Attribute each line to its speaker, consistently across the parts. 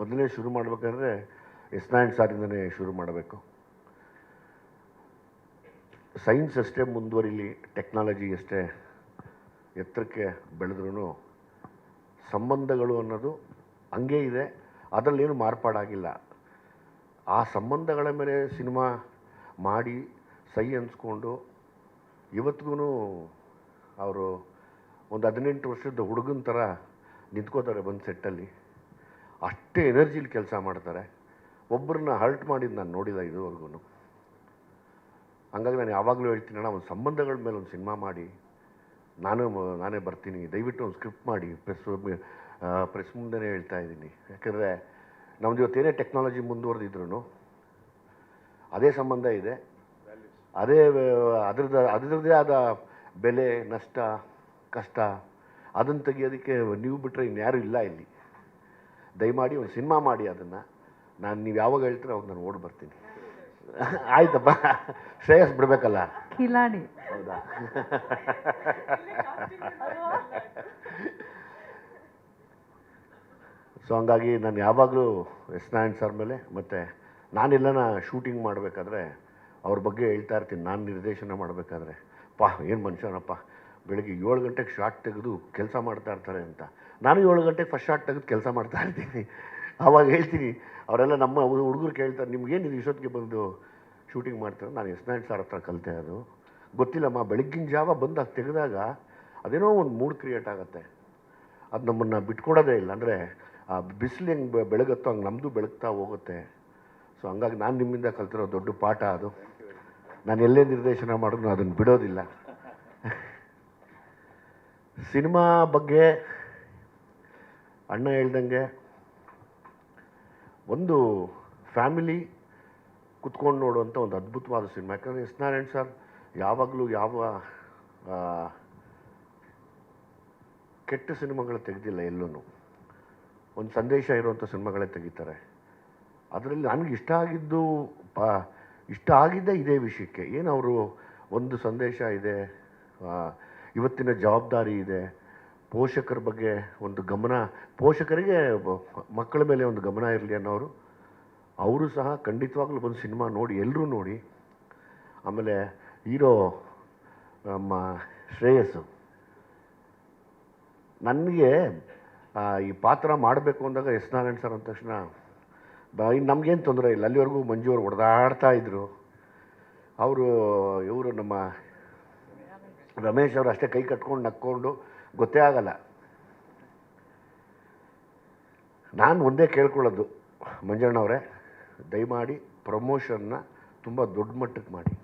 Speaker 1: ಮೊದಲನೇ ಶುರು ಮಾಡಬೇಕಾದ್ರೆ ಎಸ್ ನಾಯಣ್ ಸಾರಿಂದನೇ ಶುರು ಮಾಡಬೇಕು. ಸೈನ್ಸ್ ಅಷ್ಟೇ ಮುಂದುವರಿಲಿ ಟೆಕ್ನಾಲಜಿ ಅಷ್ಟೇ ಎತ್ತರಕ್ಕೆ ಬೆಳೆದ್ರೂ ಸಂಬಂಧಗಳು ಅನ್ನೋದು ಹಂಗೇ ಇದೆ, ಅದರಲ್ಲೇನು ಮಾರ್ಪಾಡಾಗಿಲ್ಲ. ಆ ಸಂಬಂಧಗಳ ಮೇಲೆ ಸಿನಿಮಾ ಮಾಡಿ, ಸೈ ಅನ್ಸ್ಕೊಂಡು ಇವತ್ತಿಗೂ ಅವರು ಒಂದು ಹದಿನೆಂಟು ವರ್ಷದ ಹುಡುಗನ ಥರ ನಿಂತ್ಕೋತಾರೆ ಬಂದು ಸೆಟ್ಟಲ್ಲಿ ಅಷ್ಟೇ ಎನರ್ಜಿಲಿ ಕೆಲಸ ಮಾಡ್ತಾರೆ. ಒಬ್ಬರನ್ನ ಹರ್ಟ್ ಮಾಡಿದ್ದು ನಾನು ನೋಡಿಲ್ಲ ಇದುವರೆಗೂ ಹಂಗಾಗಿ ನಾನು ಯಾವಾಗಲೂ ಹೇಳ್ತೀನಿ ಅಣ್ಣ ಒಂದು ಸಂಬಂಧಗಳ ಮೇಲೆ ಒಂದು ಸಿನಿಮಾ ಮಾಡಿ. ನಾನು ನಾನೇ ಬರ್ತೀನಿ. ದಯವಿಟ್ಟು ಒಂದು ಸ್ಕ್ರಿಪ್ಟ್ ಮಾಡಿ, ಪ್ರೆಸ್ ಪ್ರೆಸ್ ಮುಂದೆನೇ ಹೇಳ್ತಾ ಇದ್ದೀನಿ. ಯಾಕಂದರೆ ನಮ್ದು ಇವತ್ತೇನೇ ಟೆಕ್ನಾಲಜಿ ಮುಂದುವರೆದಿದ್ರು ಅದೇ ಸಂಬಂಧ ಇದೆ. ಅದೇ ಅದರದ ಅದರದ್ದೇ ಆದ ಬೆಲೆ, ನಷ್ಟ, ಕಷ್ಟ ಅದನ್ನು ತೆಗಿಯೋದಕ್ಕೆ ನೀವು ಬಿಟ್ಟರೆ ಇನ್ಯಾರೂ ಇಲ್ಲ ಇಲ್ಲಿ. ದಯಮಾಡಿ ಒಂದು ಸಿನಿಮಾ ಮಾಡಿ ಅದನ್ನು. ನಾನು ನೀವು ಯಾವಾಗ ಹೇಳ್ತೀರೋ ಅವಾಗ ನಾನು ಓಡಿ ಬರ್ತೀನಿ. ಆಯ್ತಪ್ಪ. ಶ್ರೇಯಸ್ ಬಿಡಬೇಕಲ್ಲ?
Speaker 2: ಕಿಲಾಡಿ.
Speaker 1: ಹೌದಾ? ಸೊ ಹಂಗಾಗಿ ನಾನು ಯಾವಾಗಲೂ ಎಸ್ ನಾರಾಯಣ್ ಸರ್ ಮೇಲೆ ಮತ್ತು ನಾನೆಲ್ಲನ ಶೂಟಿಂಗ್ ಮಾಡಬೇಕಾದ್ರೆ ಅವ್ರ ಬಗ್ಗೆ ಹೇಳ್ತಾ ಇರ್ತೀನಿ. ನಾನು ನಿರ್ದೇಶನ ಮಾಡಬೇಕಾದ್ರೆ. ಪಾ ಏನು ಮನುಷ್ಯನಪ್ಪ. ಬೆಳಗ್ಗೆ ಏಳು ಗಂಟೆಗೆ ಶಾರ್ಟ್ ತೆಗೆದು ಕೆಲಸ ಮಾಡ್ತಾ ಇರ್ತಾರೆ ಅಂತ. ನಾನು ಏಳು ಗಂಟೆಗೆ ಫಸ್ಟ್ ಶಾರ್ಟ್ ತೆಗೆದು ಕೆಲಸ ಮಾಡ್ತಾ ಇರ್ತೀನಿ. ಆವಾಗ ಹೇಳ್ತೀನಿ, ಅವರೆಲ್ಲ ನಮ್ಮ ಹುಡುಗರು ಕೇಳ್ತಾರೆ ನಿಮ್ಗೇನು ಇದು ಇಷ್ಟೊತ್ತಿಗೆ ಬಂದು ಶೂಟಿಂಗ್ ಮಾಡ್ತಾರೆ? ನಾನು, ಎಸ್ ನಾಯ್ಡ್ ಸರ್ ಹತ್ರ ಕಲಿತೆ ಅದು. ಗೊತ್ತಿಲ್ಲಮ್ಮ, ಬೆಳಗ್ಗಿನ ಜಾವ ಬಂದಾಗ ತೆಗೆದಾಗ ಅದೇನೋ ಒಂದು ಮೂಡ್ ಕ್ರಿಯೇಟ್ ಆಗುತ್ತೆ. ಅದು ನಮ್ಮನ್ನು ಬಿಟ್ಕೊಡೋದೇ ಇಲ್ಲ. ಅಂದರೆ ಆ ಬಿಸಿಲು ಹೆಂಗೆ ಬೆಳಗತ್ತೋ ಹಂಗೆ ನಮ್ಮದು ಬೆಳಗ್ತಾ ಹೋಗುತ್ತೆ. ಸೊ ಹಂಗಾಗಿ ನಾನು ನಿಮ್ಮಿಂದ ಕಲ್ತಿರೋ ದೊಡ್ಡ ಪಾಠ ಅದು. ನಾನು ಎಲ್ಲೇ ನಿರ್ದೇಶನ ಮಾಡಿದ್ರು ಅದನ್ನು ಬಿಡೋದಿಲ್ಲ. ಸಿನಿಮಾ ಬಗ್ಗೆ ಅಣ್ಣ ಹೇಳ್ದಂಗೆ ಒಂದು ಫ್ಯಾಮಿಲಿ ಕುತ್ಕೊಂಡು ನೋಡುವಂಥ ಒಂದು ಅದ್ಭುತವಾದ ಸಿನಿಮಾ. ಯಾಕಂದರೆ ಎಸ್ ನಾರಾಯಣ್ ಸರ್ ಯಾವಾಗಲೂ ಯಾವ ಕೆಟ್ಟ ಸಿನಿಮಾಗಳು ತೆಗೆದಿಲ್ಲ ಎಲ್ಲೂ ಒಂದು ಸಂದೇಶ ಇರುವಂಥ ಸಿನಿಮಾಗಳೇ ತೆಗಿತಾರೆ. ಅದರಲ್ಲಿ ನನಗೆ ಇಷ್ಟ ಆಗಿದ್ದು ಪ ಇಷ್ಟ ಆಗಿದ್ದೇ ಇದೇ ವಿಷಯಕ್ಕೆ. ಏನು ಅವರು ಒಂದು ಸಂದೇಶ ಇದೆ ಇವತ್ತಿನ ಜವಾಬ್ದಾರಿ ಇದೆ. ಪೋಷಕರ ಬಗ್ಗೆ ಒಂದು ಗಮನ, ಪೋಷಕರಿಗೆ ಮಕ್ಕಳ ಮೇಲೆ ಒಂದು ಗಮನ ಇರಲಿ ಅನ್ನೋರು. ಅವರು ಸಹ ಖಂಡಿತವಾಗ್ಲೂ ಒಂದು ಸಿನಿಮಾ ನೋಡಿ ಎಲ್ಲರೂ ನೋಡಿ. ಆಮೇಲೆ ಹೀರೋ ನಮ್ಮ ಶ್ರೇಯಸ್ಸು. ನನಗೆ ಈ ಪಾತ್ರ ಮಾಡಬೇಕು ಅಂದಾಗ ಎಸ್ ನಾರಾಯಣ್ ಸರ್ ಅಂದ ತಕ್ಷಣ, ಬ ಇನ್ನು ನಮಗೇನು ತೊಂದರೆ ಇಲ್ಲ, ಅಲ್ಲಿವರೆಗೂ ಮಂಜು ಅವರು ಹೊಡೆದಾಡ್ತಾ ಇದ್ದರು ಅವರು, ಇವರು ನಮ್ಮ ರಮೇಶ್ ಅವರು ಅಷ್ಟೇ ಕೈ ಕಟ್ಕೊಂಡು ನಕ್ಕೊಂಡು ಗೊತ್ತೇ ಆಗಲ್ಲ. ನಾನು ಒಂದೇ ಕೇಳ್ಕೊಳ್ಳೋದು ಮಂಜಣ್ಣವರೇ, ದಯಮಾಡಿ ಪ್ರಮೋಷನ್ನ ತುಂಬ ದೊಡ್ಡ ಮಟ್ಟಕ್ಕೆ ಮಾಡಿ.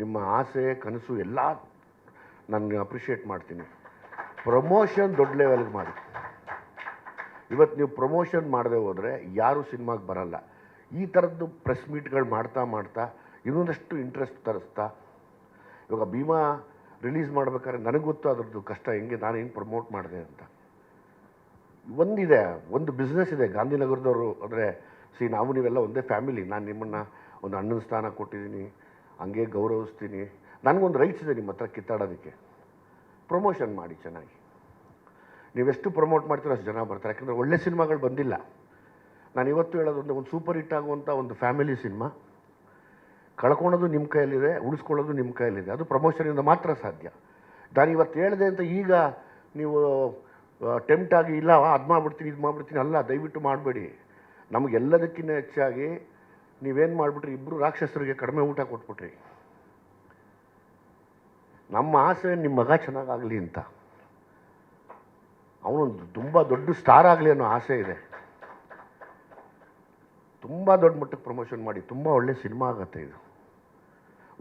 Speaker 1: ನಿಮ್ಮ ಆಸೆ, ಕನಸು ಎಲ್ಲ ನಾನು ಅಪ್ರಿಷಿಯೇಟ್ ಮಾಡ್ತೀನಿ. ಪ್ರಮೋಷನ್ ದೊಡ್ಡ ಲೆವೆಲ್ಗೆ ಮಾಡಿ. ಇವತ್ತು ನೀವು ಪ್ರಮೋಷನ್ ಮಾಡದೆ ಹೋದರೆ ಯಾರೂ ಸಿನಿಮಾಗೆ ಬರಲ್ಲ. ಈ ಥರದ್ದು ಪ್ರೆಸ್ ಮೀಟ್ಗಳು ಮಾಡ್ತಾ ಮಾಡ್ತಾ ಇನ್ನೊಂದಷ್ಟು ಇಂಟ್ರೆಸ್ಟ್ ತರಿಸ್ತಾ, ಇವಾಗ ಭೀಮಾ ರಿಲೀಸ್ ಮಾಡ್ಬೇಕಾದ್ರೆ ನನಗೆ ಗೊತ್ತು ಅದ್ರದ್ದು ಕಷ್ಟ ಹೆಂಗೆ, ನಾನು ಹೆಂಗೆ ಪ್ರಮೋಟ್ ಮಾಡಿದೆ ಅಂತ. ಒಂದಿದೆ, ಒಂದು ಬಿಸ್ನೆಸ್ ಇದೆ ಗಾಂಧಿನಗರದವರು, ಅಂದರೆ ಸಿ, ನಾವು ನೀವೆಲ್ಲ ಒಂದೇ ಫ್ಯಾಮಿಲಿ ನಾನು ನಿಮ್ಮನ್ನು ಒಂದು ಅಣ್ಣನ ಸ್ಥಾನ ಕೊಟ್ಟಿದ್ದೀನಿ, ಹಂಗೆ ಗೌರವಿಸ್ತೀನಿ. ನನಗೊಂದು ರೈಟ್ಸ್ ಇದೆ ನಿಮ್ಮ ಹತ್ರ ಕಿತ್ತಾಡೋದಕ್ಕೆ. ಪ್ರಮೋಷನ್ ಮಾಡಿ ಚೆನ್ನಾಗಿ. ನೀವೆಷ್ಟು ಪ್ರಮೋಟ್ ಮಾಡ್ತೀರೋ ಅಷ್ಟು ಜನ ಬರ್ತಾರೆ. ಯಾಕಂದರೆ ಒಳ್ಳೆ ಸಿನಿಮಾಗಳು ಬಂದಿಲ್ಲ. ನಾನು ಇವತ್ತು ಹೇಳೋದು ಒಂದು ಒಂದು ಸೂಪರ್ ಹಿಟ್ ಆಗುವಂಥ ಒಂದು ಫ್ಯಾಮಿಲಿ ಸಿನಿಮಾ ಕಳ್ಕೊಳೋದು ನಿಮ್ಮ ಕೈಯಲ್ಲಿದೆ, ಉಳಿಸ್ಕೊಳ್ಳೋದು ನಿಮ್ಮ ಕೈಯಲ್ಲಿದೆ. ಅದು ಪ್ರಮೋಷನಿಂದ ಮಾತ್ರ ಸಾಧ್ಯ. ನಾನು ಇವತ್ತು ಹೇಳಿದೆ ಅಂತ ಈಗ ನೀವು ಟೆಂಪ್ಟ್ ಆಗಿ, ಇಲ್ಲ, ಅದು ಮಾಡ್ಬಿಡ್ತೀನಿ, ಇದು ಮಾಡ್ಬಿಡ್ತೀನಿ, ಅಲ್ಲ, ದಯವಿಟ್ಟು ಮಾಡಬೇಡಿ. ನಮಗೆಲ್ಲದಕ್ಕಿಂತ ಹೆಚ್ಚಾಗಿ ನೀವೇನು ಮಾಡಿಬಿಟ್ರಿ ಇಬ್ಬರು ರಾಕ್ಷಸರಿಗೆ ಕಡಿಮೆ ಊಟ ಕೊಟ್ಬಿಟ್ರಿ. ನಮ್ಮ ಆಸೆ ನಿಮ್ಮ ಮಗ ಚೆನ್ನಾಗಾಗಲಿ ಅಂತ. ಅವನೊಂದು ತುಂಬ ದೊಡ್ಡ ಸ್ಟಾರ್ ಆಗಲಿ ಅನ್ನೋ ಆಸೆ ಇದೆ. ತುಂಬ ದೊಡ್ಡ ಮಟ್ಟಕ್ಕೆ ಪ್ರಮೋಷನ್ ಮಾಡಿ, ತುಂಬ ಒಳ್ಳೆ ಸಿನಿಮಾ ಆಗತ್ತೆ ಇದು.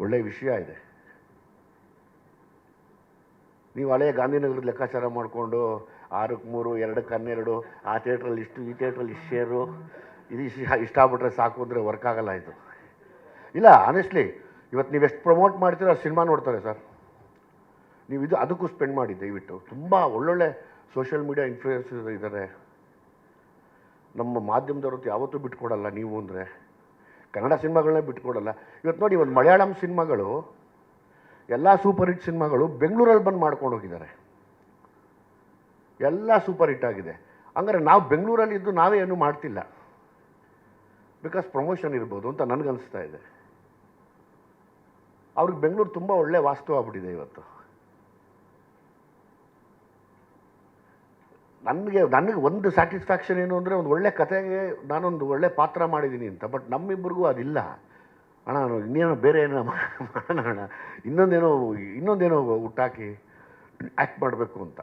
Speaker 1: ಒಳ್ಳೆಯ ವಿಷಯ ಇದೆ. ನೀವು ಹಳೆಯ ಗಾಂಧಿನಗರದ ಲೆಕ್ಕಾಚಾರ ಮಾಡಿಕೊಂಡು ಆರಕ್ಕೆ ಮೂರು ಎರಡಕ್ಕೆ ಹನ್ನೆರಡು, ಆ ಥಿಯೇಟ್ರಲ್ಲಿ ಇಷ್ಟು, ಈ ಥಿಯೇಟ್ರಲ್ಲಿ ಇಷ್ಟು ಶೇರು ಇದು ಇಷ್ಟು ಇಷ್ಟ ಆಗ್ಬಿಟ್ರೆ ಸಾಕು ಅಂದರೆ ವರ್ಕ್ ಆಗಲ್ಲ ಇದು. ಇಲ್ಲ ಆನೆಸ್ಟ್ಲಿ ಇವತ್ತು ನೀವು ಎಷ್ಟು ಪ್ರಮೋಟ್ ಮಾಡ್ತೀರೋ ಆ ಸಿನಿಮಾ ನೋಡ್ತಾರೆ ಸರ್. ನೀವು ಇದು ಅದಕ್ಕೂ ಸ್ಪೆಂಡ್ ಮಾಡಿ ದಯವಿಟ್ಟು ತುಂಬ ಒಳ್ಳೊಳ್ಳೆ ಸೋಷಿಯಲ್ ಮೀಡಿಯಾ ಇನ್ಫ್ಲೂಯೆನ್ಸಸ್ ಇದ್ದಾರೆ. ನಮ್ಮ ಮಾಧ್ಯಮದವ್ರದ್ದು ಯಾವತ್ತೂ ಬಿಟ್ಕೊಡಲ್ಲ ನೀವು ಅಂದರೆ. ಕನ್ನಡ ಸಿನಿಮಾಗಳನ್ನೇ ಬಿಟ್ಕೊಡಲ್ಲ. ಇವತ್ತು ನೋಡಿ ಒಂದು ಮಲಯಾಳಂ ಸಿನಿಮಾಗಳು, ಎಲ್ಲ ಸೂಪರ್ ಹಿಟ್ ಸಿನಿಮಾಗಳು ಬೆಂಗಳೂರಲ್ಲಿ ಬಂದು ಮಾಡ್ಕೊಂಡು ಹೋಗಿದ್ದಾರೆ ಎಲ್ಲ ಸೂಪರ್ ಹಿಟ್ ಆಗಿದೆ. ಹಂಗಾರೆ ನಾವು ಬೆಂಗಳೂರಲ್ಲಿ ಇದ್ದು ನಾವೇ ಏನೂ ಮಾಡ್ತಿಲ್ಲ. ಬಿಕಾಸ್ ಪ್ರಮೋಷನ್ ಇರ್ಬೋದು ಅಂತ ನನಗನ್ನಿಸ್ತಾ ಇದೆ. ಅವ್ರಿಗೆ ಬೆಂಗಳೂರು ತುಂಬ ಒಳ್ಳೆ ವಾಸ್ತು ಆಗ್ಬಿಟ್ಟಿದೆ ಇವತ್ತು. ನನಗೆ ನನಗೆ ಒಂದು ಸ್ಯಾಟಿಸ್ಫ್ಯಾಕ್ಷನ್ ಏನು ಅಂದರೆ ಒಂದು ಒಳ್ಳೆ ಕಥೆಗೆ ನಾನೊಂದು ಒಳ್ಳೆ ಪಾತ್ರ ಮಾಡಿದ್ದೀನಿ ಅಂತ. ಬಟ್ ನಮ್ಮಿಬ್ಬರಿಗೂ ಅದಿಲ್ಲ. ಅಣ್ಣ, ನಾನು ಇನ್ನೇನೋ ಬೇರೆ ಏನೋ ಮಾಡೋಣ ಅಣ್ಣ. ಇನ್ನೊಂದೇನೋ ಇನ್ನೊಂದೇನೋ ಹುಟ್ಟಾಕಿ ಆ್ಯಕ್ಟ್ ಮಾಡಬೇಕು ಅಂತ.